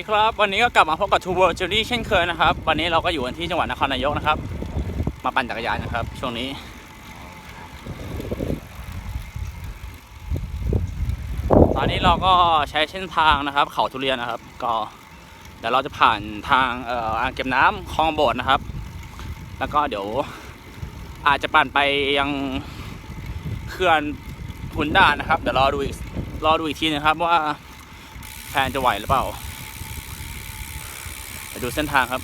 ดีครับ วันนี้ก็กลับมาพบกับ Two World Journey เช่นเคยนะครับ วันนี้เราก็อยู่กันที่จังหวัดนครนายกนะครับ มาปั่นจักรยานนะครับ ช่วงนี้ ตอนนี้เราก็ใช้เส้นทางนะครับ เขาทุเรียนนะครับ ก็เดี๋ยวเราจะผ่านทางเอ่ออ่างเก็บน้ำคลองโบดนะครับ แล้วก็เดี๋ยวอาจจะปั่นไปยังเขื่อนขุนด่านนะครับ เดี๋ยวรอดูอีกรอดูอีกทีนะครับว่าแพนจะไหวหรือเปล่า ดูเส้นทางครับ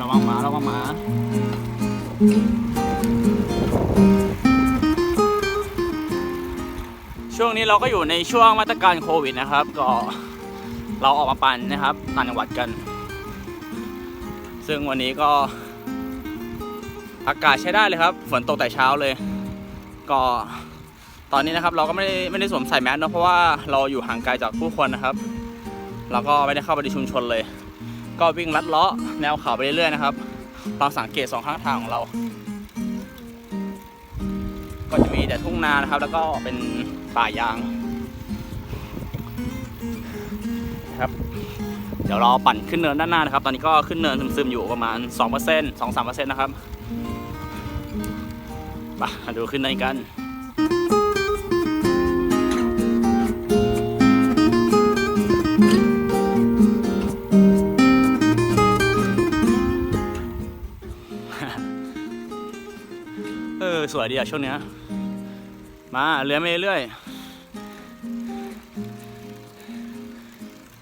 ระวังหมาระวังหมาช่วงนี้เราก็อยู่ในช่วงมาตรการโควิดนะครับ ก็เราออกมาปั่นนะครับต่างจังหวัดกัน ซึ่งวันนี้ก็ อากาศใช้ได้เลยครับ ฝนตกแต่เช้าเลย ก็ตอนนี้นะครับเราก็ไม่ได้ไม่ได้สวมใส่แมสเนะเพราะว่าเราอยู่ห่างไกลจากผู้คนนะครับ เราก็ไม่ได้เข้าไปในชุมชนเลย ก็วิ่งลัดเลาะแนวเขาไปเรื่อยๆนะครับเราสังเกตสองข้างทางของเรา ก็จะมีแต่ทุ่งนานะครับ แล้วก็เป็นป่ายางครับเดี๋ยวเราปั่นขึ้นเนินด้านหน้านะครับ ตอนนี้ก็ขึ้นเนินซึมๆอยู่ประมาณ 2% 2-3%นะครับ มาดูขึ้นเนินกันเออสวยดีอะช่วงเนี้ยมาเลื้อยไปเรื่อย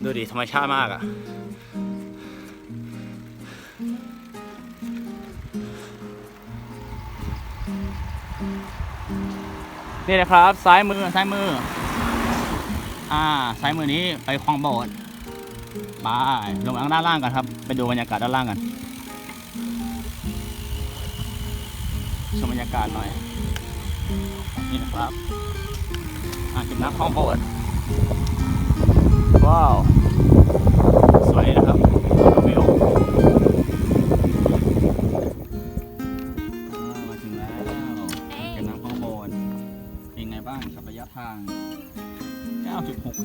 ดูดิธรรมชาติมากอะ นี่นะครับซ้ายมือซ้ายมือ อ่าซ้ายมือนี้ไปคลองโบสถ์ไปลงมาด้านล่างกันครับ ไปดูบรรยากาศด้านล่างกันชมบรรยากาศหน่อยนี่นะครับอ่างเก็บน้ำคลองโบสถ์ว้าว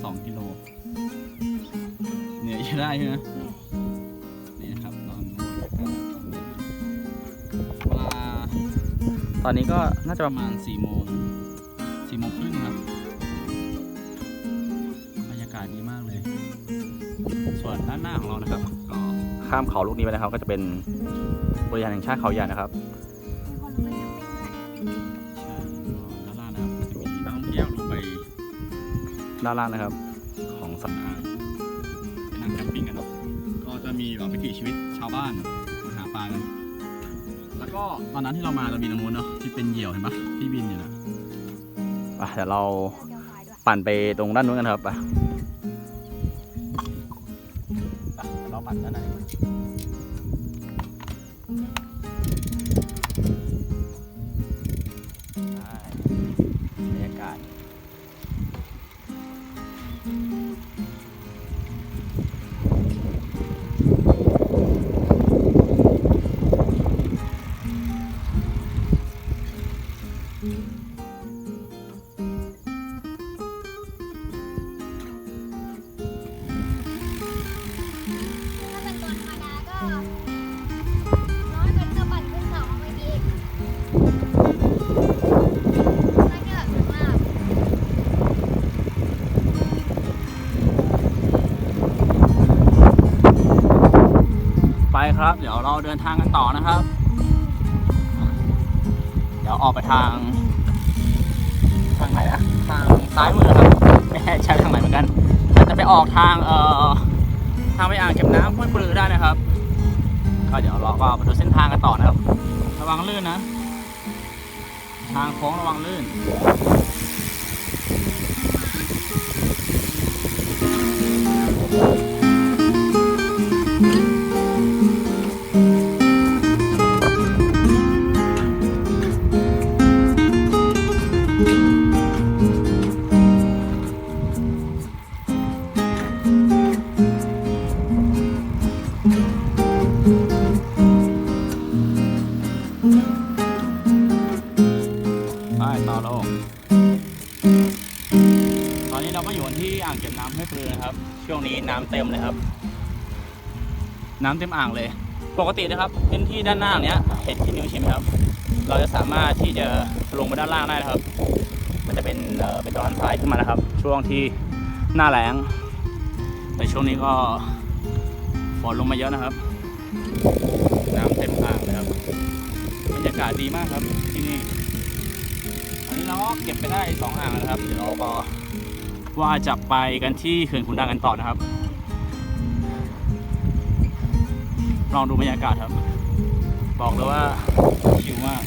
2กิโลเหนื่อยใช้ได้ใช่ไหมนี่นะครับตอนเวลาตอนนี้ก็น่าจะประมาณ4โมง4โมงครึ่งครับบรรยากาศดีมากเลย ส่วนด้านหน้าของเรานะครับ ก็ข้ามเขาลูกนี้ไปนะครับ ก็จะเป็นบริหารแห่งชาติเขาใหญ่นะครับ ด้านล่างนะครับ ของสัตว์อ่างเป็นนั่งแคมปิ้งกันเนาะก็จะมีแบบวิถีชีวิตชาวบ้านมาหาปลากันแล้วก็ตอนนั้นที่เรามาเรามีตรงนู้นเนาะที่เป็นเหยี่ยวเห็นปะที่บินอยู่นะไปเดี๋ยวเราปั่นไปตรงด้านนู้นกันครับไปไปเดี๋ยวเราปั่นด้านใน ครับ เดี๋ยวเราเดินทางกันต่อนะครับ เดี๋ยวออกไปทาง ทางไหนอะทางซ้ายมือครับไม่แน่ใจทางไหนเหมือนกันอาจจะไปออกทางเอ่อทางไปอ่างเก็บน้ำห้วยปลือได้นะครับ ก็เดี๋ยวเราก็มาดูเส้นทางกันต่อนะครับ ระวังลื่นนะ ทางโค้งระวังลื่น ต่อโลกตอนนี้เราก็อยู่กันที่อ่างเก็บน้ำให้ปลือนะครับ ช่วงนี้น้ำเต็มเลยครับ น้ำเต็มอ่างเลย ปกตินะครับพื้นที่ด้านหน้าเนี้ยเห็นที่นิ้วใช่ไหมครับ เราจะสามารถที่จะลงไปด้านล่างได้นะครับ มันจะเป็นเอ่อเป็นดอนทรายขึ้นมานะครับ ช่วงที่หน้าแล้งแต่ช่วงนี้ก็ฝนลงมาเยอะนะครับ น้ำเต็มอ่างเลยครับบรรยากาศดีมากครับที่นี่ นนี้เราก็เก็บไปได้สองอ่างนะครับ เดี๋ยวเราก็ว่าจะไปกันที่เขื่อนขุนด่านกันต่อนะครับ ลองดูบรรยากาศครับ บอกเลยว่าชิลมาก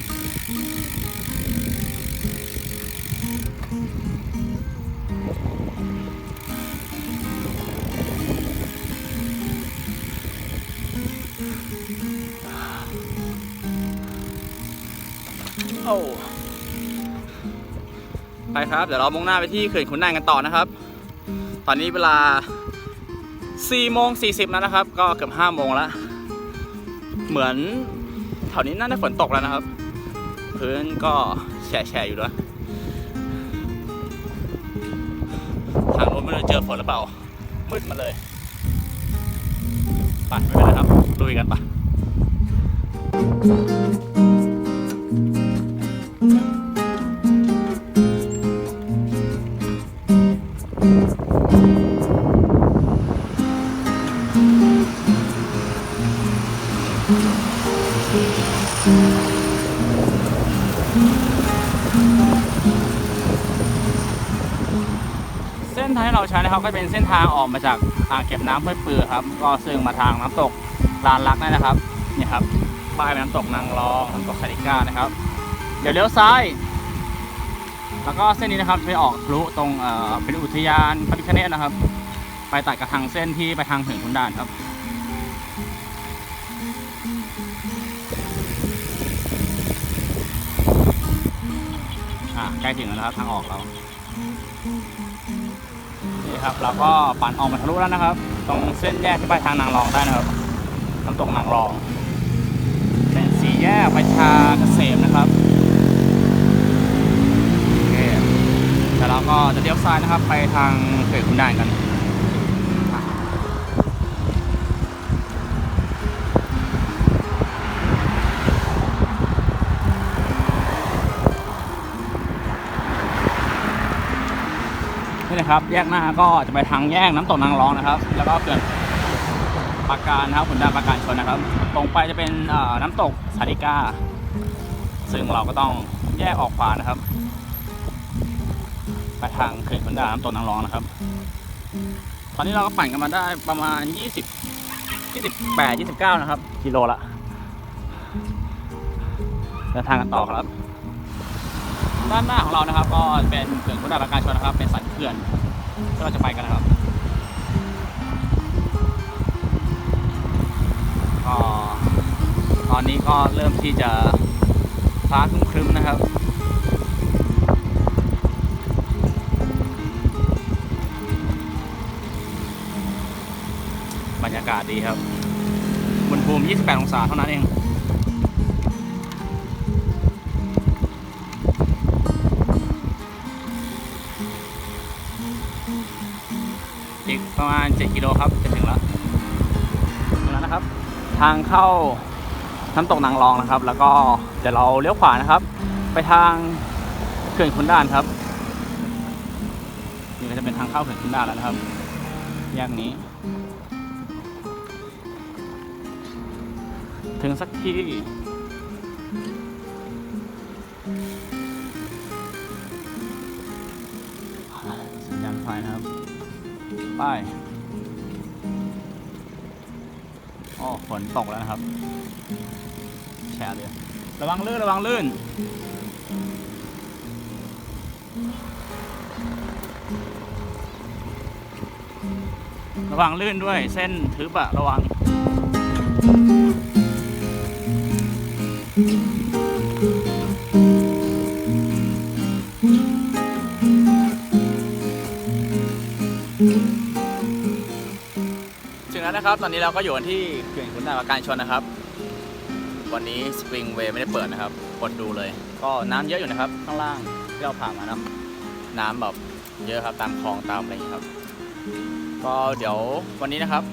โอ้ ไปครับ เดี๋ยวเรามุ่งหน้าไปที่เขื่อนขุนด่านกันต่อนะครับ ตอนนี้เวลา4โมง40แล้วนะครับ ก็เกือบ5โมงแล้ว เหมือนแถวนี้น่าจะฝนตกแล้วนะครับ พื้นก็แฉะๆอยู่ด้วยทางโน้นไม่รู้เจอฝนหรือเปล่ามืดมาเลยไปไม่เป็นไรครับลุยกันปะ เราใช้นะครับก็เป็นเส้นทางออกมาจากอ่างเก็บน้ำห้วยปือครับ ก็ซึ่งมาทางน้ำตกลานลักนั่นนะครับนี่ครับป้ายน้ำตกนางรองน้ำตกสาริก้านะครับ เดี๋ยวเลี้ยวซ้าย แล้วก็เส้นนี้นะครับไปออกทะลุตรงเอ่อเป็นอุทยานพระพิฆเนศนะครับ ไปตัดกับทางเส้นที่ไปทางถึงขุนด่านครับอะใกล้ถึงแล้วนะครับทางออกเรา นี่ครับเราก็ปั่นออกมาทะลุแล้วนะครับ ตรงเส้นแยกที่ไปทางนางรองได้นะครับน้ำตกนางรอง เป็นสี่แยกประชาเกษมนะครับโอเคแล้วเราก็จะเลี้ยวซ้ายนะครับ ไปทางเขื่อนคุณด่านกัน นี่นะครับ แยกหน้าก็จะไปทางแยกน้ำตกนางรองนะครับ แล้วก็เขื่อนปากการนะครับขุนด่านปากการชนนะครับ ตรงไปจะเป็นน้ำตกสาริกา ซึ่งเราก็ต้องแยกออกขวานะครับ ไปทางเขื่อนขุนด่านน้ำตกนางรองนะครับ ตอนนี้เราก็ปั่นกันมาได้ประมาณ 20 28 29 นะครับ กิโลละเดินทางกันต่อครับ ด้านหน้าของเรานะครับ ก็เป็นเขื่อนขุนด่านปราการชนนะครับ เป็นสันเขื่อนที่เราจะไปกันนะครับก็ตอนนี้ก็เริ่มที่จะฟ้าครึ้มๆนะครับบรรยากาศดีครับอุณหภูมิ 28 องศาเท่านั้นเอง ประมาณ 7 กิโลครับจะถึงแล้วถึงแล้วนะครับ ทางเข้าน้ำตกนางรองนะครับ แล้วก็เดี๋ยวเราเลี้ยวขวานะครับ ไปทางเขื่อนขุนด่านครับนี่ก็จะเป็นทางเข้าเขื่อนขุนด่านแล้วนะครับแยกนี้ ถึงสักทีสัญญาณไฟนะครับ ไปอ๋อฝนตกแล้วนะครับแฉะเลย ระวังลื่น ระวังลื่น ระวังลื่นด้วย เส้นทึบอะระวังถึง แล้วนะครับ ตอนนี้เราก็อยู่กันที่เขื่อนขุนด่านปราการชนนะครับ วันนี้สปริงเวย์ไม่ได้เปิดนะครับกดดูเลย ก็น้ำเยอะอยู่นะครับ ข้างล่างที่เราผ่านมาเนาะน้ำแบบเยอะครับตามคลองตามอะไรอย่างเงี้ยครับ ก็เดี๋ยววันนี้นะครับ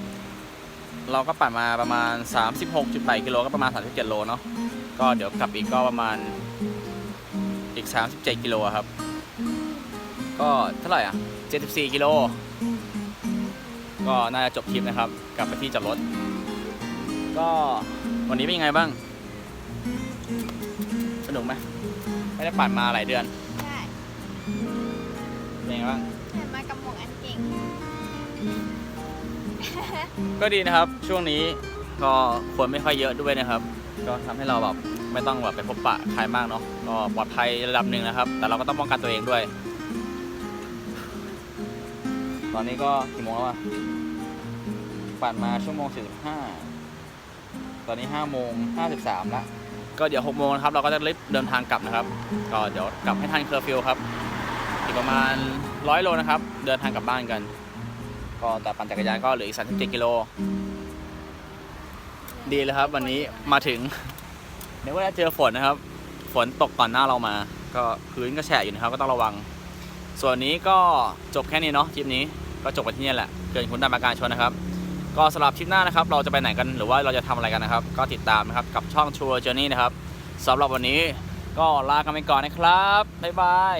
เราก็ปั่นมาประมาณ 36.8กิโลก็ประมาณ 37โลเนาะก็เดี๋ยวกลับอีกก็ประมาณอีก 37กิโลอะครับ ก็เท่าไหร่อะ 74กิโล ก็น่าจะจบทริปนะครับ กลับไปที่จอดรถ ก็วันนี้เป็นยังไงบ้าง สนุกไหมไม่ได้ปั่นมาหลายเดือน ใช่เป็นยังไงบ้างเห็นมากับหมวกอันเก่ง ก็ดีนะครับ ช่วงนี้ก็คนไม่ค่อยเยอะด้วยนะครับ ก็ทำให้เราแบบไม่ต้องแบบไปพบปะใครมากเนาะ ก็ปลอดภัยระดับหนึ่งนะครับ แต่เราก็ต้องป้องกันตัวเองด้วย ตอนนี้ก็กี่โมงแล้วอะ ปั่นมาชั่วโมง 45 ตอนนี้5โมง53แล้วก็เดี๋ยว6โมงนะครับเราก็จะรีบเดินทางกลับนะครับ ก็เดี๋ยวกลับให้ทันเคอร์ฟิวครับ อีกประมาณ 100 โลนะครับ เดินทางกลับบ้านกัน ก็แต่ปั่นจักรยานก็เหลืออีก37กิโล ดีเลยครับ วันนี้มาถึงเดี๋ยวว่าจะเจอฝนนะครับ ฝนตกก่อนหน้าเรามา ก็พื้นก็แฉะอยู่นะครับ ก็ต้องระวัง ส่วนนี้ก็จบแค่นี้เนาะทริปนี้ก็จบไปที่นี่แหละ เกินคุณตามอาการชนนะครับ ก็สำหรับทริปหน้านะครับ เราจะไปไหนกันหรือว่าเราจะทำอะไรกันนะครับ ก็ติดตามนะครับกับช่อง True Journey นะครับสำหรับวันนี้ก็ลากันไปก่อนนะครับบ๊ายบาย